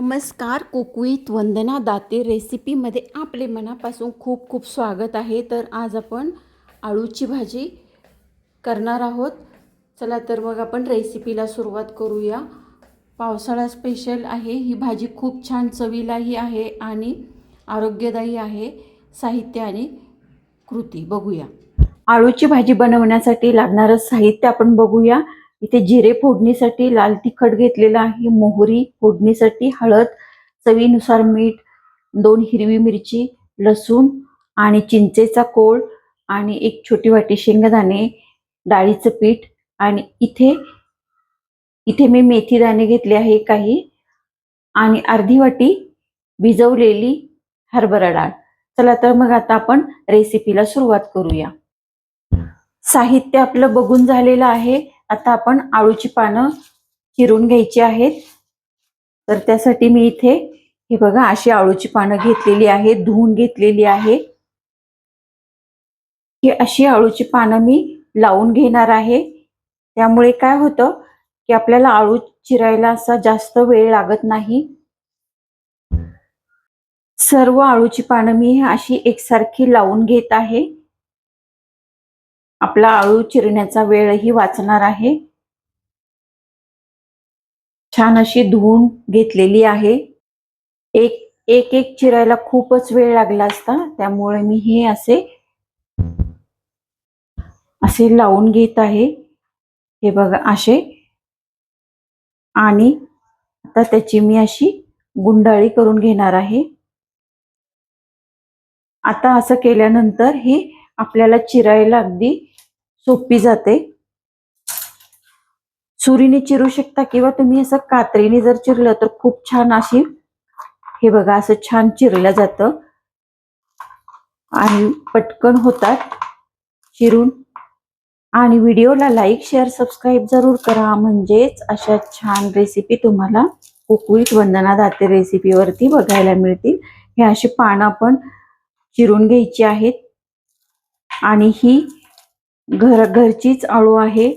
नमस्कार कुकवीत वंदना दाते रेसिपीमध्ये आपले मनापासून खूप खूप स्वागत आहे. तर आज आपण आळूची भाजी करणार आहोत. चला तर मग आपण रेसिपीला सुरुवात करूया. पावसाळा स्पेशल आहे. ही भाजी खूप छान चवीलाही आहे आणि आरोग्यदायी आहे. साहित्य आणि कृती बघूया. आळूची भाजी बनवण्यासाठी लागणारं साहित्य आपण बघूया. इथे जिरे फोडणीसाठी लाल तिखट घेतलेलं आहे मोहरी फोडणीसाठी हळद चवीनुसार मीठ दोन हिरवी मिरची लसूण आणि चिंचेचा कोळ आणि एक छोटी वाटी शेंगदाणे डाळीचं पीठ आणि इथे इथे मी मेथी दाणे घेतले आहे काही आणि अर्धी वाटी भिजवलेली हरभरा डाळ. चला तर मग आता आपण रेसिपीला सुरुवात करूया. साहित्य आपलं बघून झालेलं आहे. आता आपण आळूची पानं चिरून घ्यायची आहेत. तर त्यासाठी मी इथे हे बघा अशी आळूची पानं घेतलेली आहेत धुवून घेतलेली आहे. ही अशी आळूची पानं मी लावून घेणार आहे. त्यामुळे काय होतं की आपल्याला आळू चिरायला असा जास्त वेळ लागत नाही. सर्व आळूची पानं मी अशी एकसारखी लावून घेत आहे. आपला आळू चिरण्याचा वेळही वाचणार आहे. छान अशी धुवून घेतलेली आहे. एक एक एक चिरायला खूपच वेळ लागला असता त्यामुळे मी हे असे असे लावून घेत आहे. हे बघा असे. आणि आता त्याची मी अशी गुंडाळी करून घेणार आहे. आता असं केल्यानंतर हे आपल्याला चिरायला अगदी सोपी जाते. सुरीने चिरू शकता किंवा तुम्ही असं कात्रीने जर चिरलं तर खूप छान अशी हे बघा असं छान चिरलं जातं. आणि पटकन होतात चिरून. आणि व्हिडिओला लाईक शेअर सबस्क्राईब जरूर करा. म्हणजेच अशा छान रेसिपी तुम्हाला कुकवीत वंदना दाते रेसिपीवरती बघायला मिळतील. हे अशी पानं आपण चिरून घ्यायची आहेत. आणि ही घर घरचीच आळू आहे.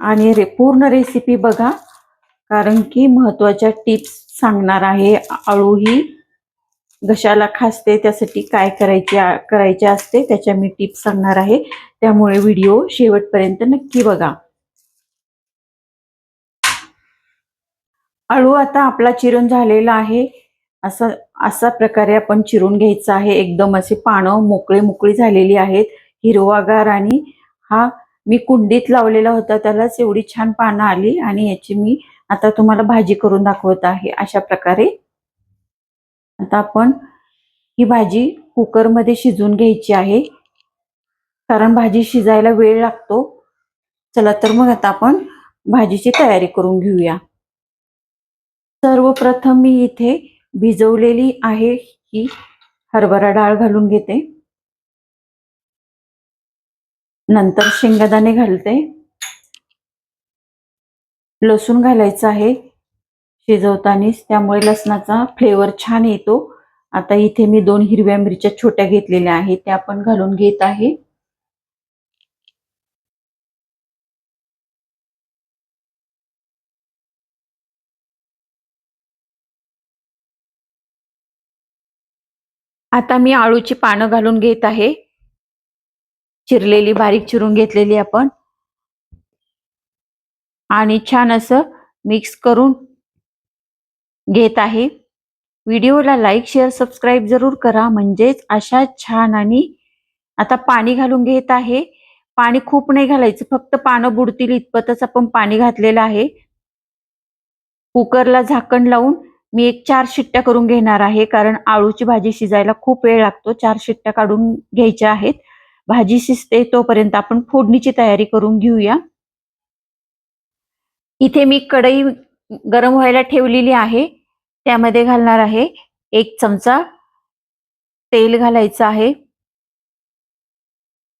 आणि रे पूर्ण रेसिपी बघा कारण की महत्त्वाच्या टिप्स सांगणार आहे. आळू ही घशाला खासते त्यासाठी काय करायचे करायचे असते त्याच्या मी टिप्स सांगणार आहे. त्यामुळे व्हिडिओ शेवटपर्यंत नक्की बघा. आळू आता आपला चिरून झालेला आहे. असं असा प्रकारे आपण चिरून घ्यायचं आहे. एकदम असे पानं मोकळे मोकळी झालेली आहेत. हिरवागार आणि हा मी कुंडीत लावलेला होता. त्यालाच एवढी छान पानं आली आणि याची मी आता तुम्हाला भाजी करून दाखवत आहे. अशा प्रकारे आता आपण ही भाजी कुकरमध्ये शिजून घ्यायची आहे. कारण भाजी शिजायला वेळ लागतो. चला तर मग आता आपण भाजीची तयारी करून घेऊया. सर्वप्रथम मी इथे भिजवलेली आहे ही. हरभरा डाळ घालून घेते. नंतर शेंगदाणे घालते. लसूण घालायचं आहे. शिजवतानीच त्यामुळे लसणाचा फ्लेवर छान येतो. आता इथे मी दोन हिरव्या मिरच्या छोट्या घेतलेल्या आहेत. त्या पण घालून घेत आहे. आता मी आळूची पानं घालून घेत आहे. चिरलेली बारीक चिरून घेतलेली आपण. आणि छान असं मिक्स करून घेत आहे. व्हिडिओला लाईक शेअर सबस्क्राईब जरूर करा. म्हणजेच अशा छान आणि आता पाणी घालून घेत आहे. पाणी खूप नाही घालायचं. फक्त पानं बुडतील इतपतच आपण पाणी घातलेलं आहे. कुकरला झाकण लावून मी एक चार शिट्ट्या करून घेणार आहे कारण आळूची भाजी शिजायला खूप वेळ लागतो. चार शिट्ट्या काढून घ्यायच्या आहेत. भाजी शिजते तोपर्यंत आपण फोडणीची तयारी करून घेऊया. इथे मी कढई गरम व्हायला ठेवलेली आहे. त्यामध्ये घालणार आहे एक चमचा तेल घालायचं आहे.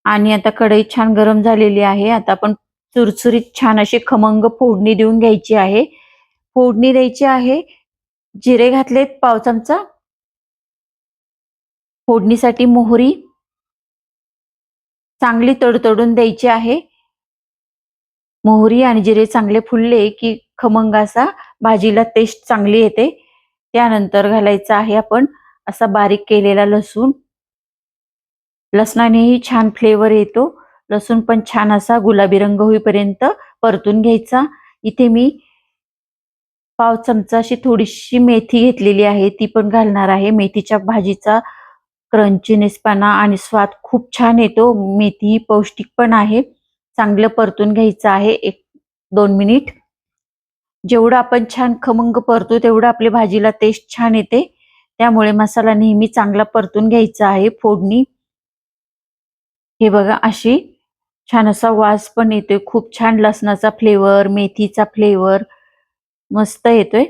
आणि आता कढई छान गरम झालेली आहे. आता आपण चुरचुरीत छान अशी खमंग फोडणी देऊन घ्यायची आहे. फोडणी द्यायची आहे. जिरे घातलेत पाव चमचा. फोडणीसाठी मोहरी. चांगली तडतडून द्यायची आहे. मोहरी आणि जिरे चांगले फुलले की खमंग असा भाजीला टेस्ट चांगली येते. त्यानंतर घालायचा आहे आपण असा बारीक केलेला लसूण. लसणानेही छान फ्लेवर येतो. लसूण पण छान असा गुलाबी रंग होईपर्यंत परतून घ्यायचा. इथे मी पाव चमचा अशी थोडीशी मेथी घेतलेली आहे. ती पण घालणार आहे. मेथीच्या भाजीचा क्रंचीनेसपणा आणि स्वाद खूप छान येतो. मेथी पौष्टिक पण आहे. चांगलं परतून घ्यायचं आहे. एक दोन मिनिट. जेवढं आपण छान खमंग परतो तेवढं आपल्या भाजीला टेस्ट छान येते. त्यामुळे मसाला नेहमी चांगला परतून घ्यायचा आहे. फोडणी. हे बघा अशी छान असा वास पण येतोय. खूप छान लसणाचा फ्लेवर मेथीचा फ्लेवर मस्त येतोय.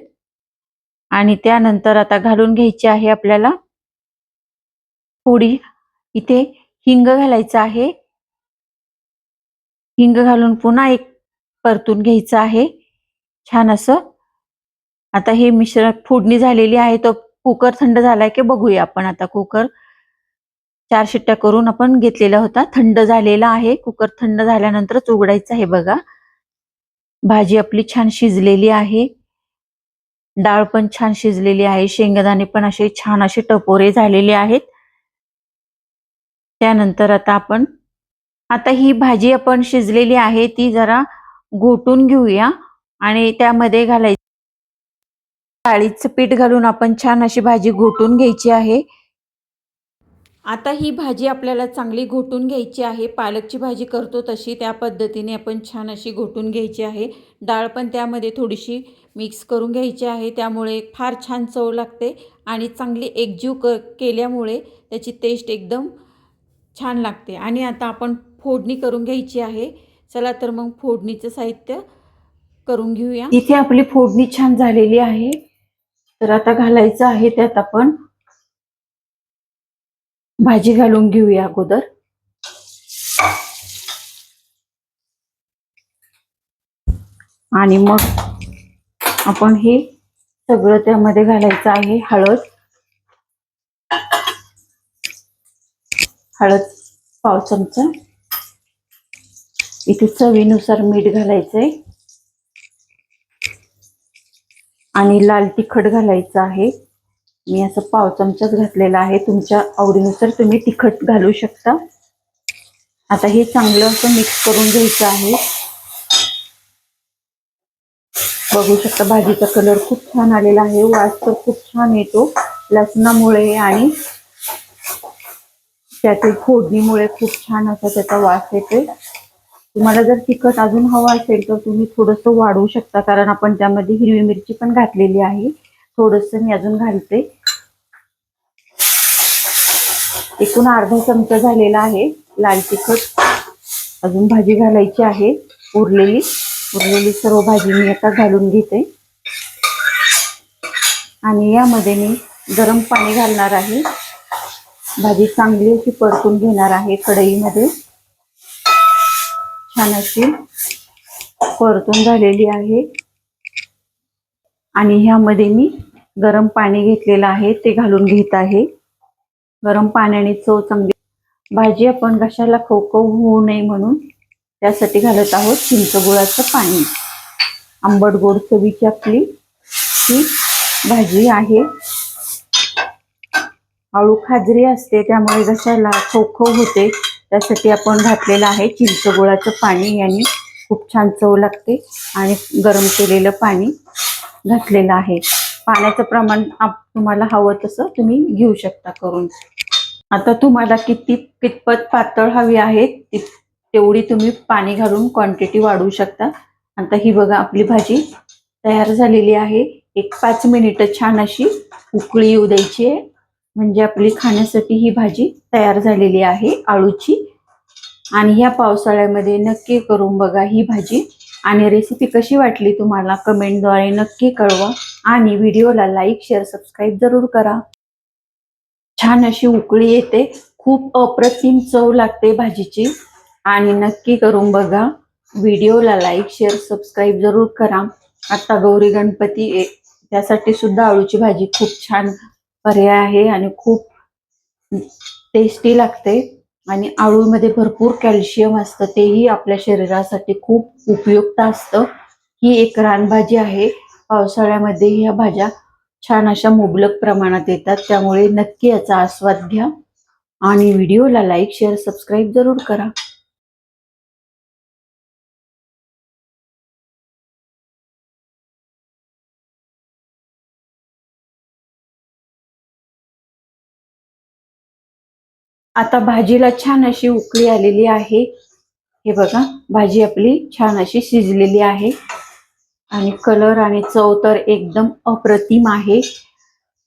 आणि त्यानंतर आता घालून घ्यायची आहे आपल्याला थोडी इथे हिंग घालायचं आहे. हिंग घालून पुन्हा एक परतून घ्यायचं आहे. छान असं. आता हे मिश्रण फोडणी झालेली आहे. तो कुकर थंड झालाय की बघूया आपण आता कुकर. चार शिट्ट्या करून आपण घेतलेला होता थंड झालेला आहे. कुकर थंड झाल्यानंतरच उघडायचं आहे बघा. भाजी आपली छान शिजलेली आहे. डाळ पण छान शिजलेली आहे. शेंगदाणे पण असे छान असे टपोरे झालेले आहेत. त्यानंतर आता आपण आता ही भाजी आपण शिजलेली आहे ती जरा घोटून घेऊया आणि त्यामध्ये घालायची. डाळीचं पीठ घालून आपण छान अशी भाजी घोटून घ्यायची आहे. आता ही भाजी आपल्याला चांगली घोटून घ्यायची आहे. पालकची भाजी करतो तशी त्या पद्धतीने आपण छान अशी घोटून घ्यायची आहे. डाळ पण त्यामध्ये थोडीशी मिक्स करून घ्यायची आहे. त्यामुळे फार छान चव लागते आणि चांगली एकजीव क केल्यामुळे त्याची टेस्ट एकदम छान लागते. आणि आता आपण फोडणी करून घ्यायची आहे. चला तर मग फोडणीचं साहित्य करून घेऊया. इथे आपली फोडणी छान झालेली आहे. तर आता घालायचं आहे त्यात आपण भाजी घालून घेऊया अगोदर. आणि मग आपण हे सगळं त्यामध्ये घालायचं आहे हळद. हळद पाव चमचा. इथे चवीनुसार मीठ घालायचंय. आणि लाल तिखट घालायचं आहे. मी असं पाव चमचाच घातलेला आहे. तुमच्या आवडीनुसार तुम्ही तिखट घालू शकता. आता हे चांगलं असं मिक्स करून घ्यायचं आहे. बघू शकता भाजीचा कलर खूप छान आलेला आहे. वास तर खूप छान येतो. लसणामुळे आणि त्यातील फोडणीमुळे खूप छान असा त्याचा वास येतोय. तुम्हाला जर तिखट अजून हवं असेल तर तुम्ही थोडस वाढवू शकता. कारण आपण त्यामध्ये हिरवी मिरची पण घातलेली आहे. थोडस मी अजून घालते. एकूण अर्धा चमचा झालेला आहे. लाल तिखट. अजून भाजी घालायची आहे. उरलेली. उरलेली सर्व भाजी मी आता घालून घेते. आणि यामध्ये मी गरम पाणी घालणार आहे. भाजी चांगली अशी परतून घेणार आहे कढईमध्ये. छान अशी परतून झालेली आहे. आणि ह्यामध्ये मी गरम पाणी घेतलेलं आहे ते घालून घेत आहे. गरम पाण्याने चव चांगली भाजी आपण घशाला खवखव होऊ नये म्हणून त्यासाठी घालत आहोत चिंचगुळाचं पाणी. आंबट गोड चवीची आपली ही भाजी आहे. आळू खाजरी असते त्यामुळे घशाला खवखव होते त्यासाठी आपण घातलेलं आहे चिंचगुळाचं पाणी. यांनी खूप छान चव लागते आणि गरम केलेलं पाणी. घातलेला आहे. पाण्याचं प्रमाण तुम्हाला हवं तसं तुम्ही घेऊ शकता करून. आता तुम्हाला किती कितपत पातळ हवी आहे तेवढी तुम्ही पाणी घालून क्वांटिटी वाढवू शकता. आता ही बघा आपली भाजी तयार झालेली आहे. एक पाच मिनिटं छान अशी उकळी येऊ द्यायची आहे. म्हणजे आपली खाण्यासाठी ही भाजी तयार झालेली आहे आळूची. आणि ह्या पावसाळ्यामध्ये नक्की करून बघा ही भाजी आणि रेसिपी कशी वाटली तुम्हाला कमेंटद्वारे नक्की कळवा आणि व्हिडिओला लाईक शेअर सबस्क्राईब जरूर करा. छान अशी उकळी येते. खूप अप्रतिम चव लागते भाजीची. आणि नक्की करून बघा व्हिडिओला लाईक शेअर सबस्क्राईब जरूर करा. आता गौरी गणपती त्यासाठी सुद्धा आळूची भाजी खूप छान पर्याय आहे आणि खूप टेस्टी लागते. आणि आळूमध्ये भरपूर कॅल्शियम असतं तेही आपल्या शरीरासाठी खूप उपयुक्त असतं. ही एक रानभाजी आहे. पावसाळ्यामध्ये ह्या भाज्या छान अशा मुबलक प्रमाणात येतात त्यामुळे नक्की याचा आस्वाद घ्या. आणि व्हिडिओला लाईक शेअर सबस्क्राईब जरूर करा. आता भाजीला छान अशी उकळी आलेली आहे. हे बघा भाजी आपली छान अशी शिजलेली आहे. आणि कलर आणि चव तर एकदम अप्रतिम आहे.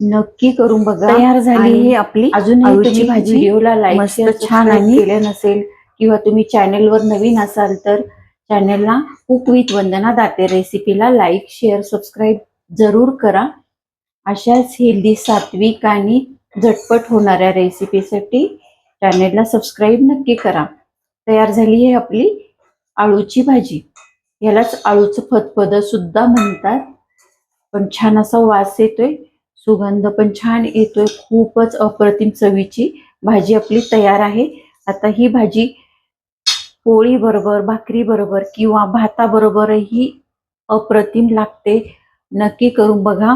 नक्की करून बघा. तयार झाली ही आपली अजून भाजी. व्हिडिओला लाईक छान छान आणि- केले नसेल किंवा तुम्ही चॅनेलवर नवीन असाल तर चॅनेलला कुक विथ वंदना दाते. रेसिपीला लाईक शेअर सबस्क्राईब जरूर करा. अशाच हेल्दी सात्विक आणि झटपट होणाऱ्या रेसिपीसाठी चॅनेलला सबस्क्राईब नक्की करा. तयार झाली आहे आपली आळूची भाजी. यालाच आळूचं फतफद सुद्धा म्हणतात. पण छान असा वास येतोय. सुगंध पण छान येतोय. खूपच अप्रतिम चवीची भाजी आपली तयार आहे. आता ही भाजी पोळी बरोबर भाकरी बरोबर किंवा भाताबरोबरही अप्रतिम लागते. नक्की करून बघा.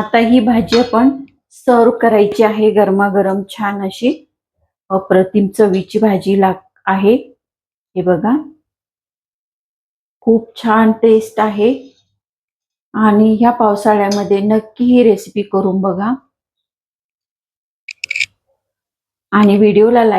आता ही भाजी आपण सर्व करायची आहे गरमागरम छान अशी अप्रतिम चवीची भाजी लाग आहे. हे बघा. खूप छान टेस्ट आहे. आणि ह्या पावसाळ्यामध्ये नक्की ही रेसिपी करून बघा. आणि व्हिडिओला लाईक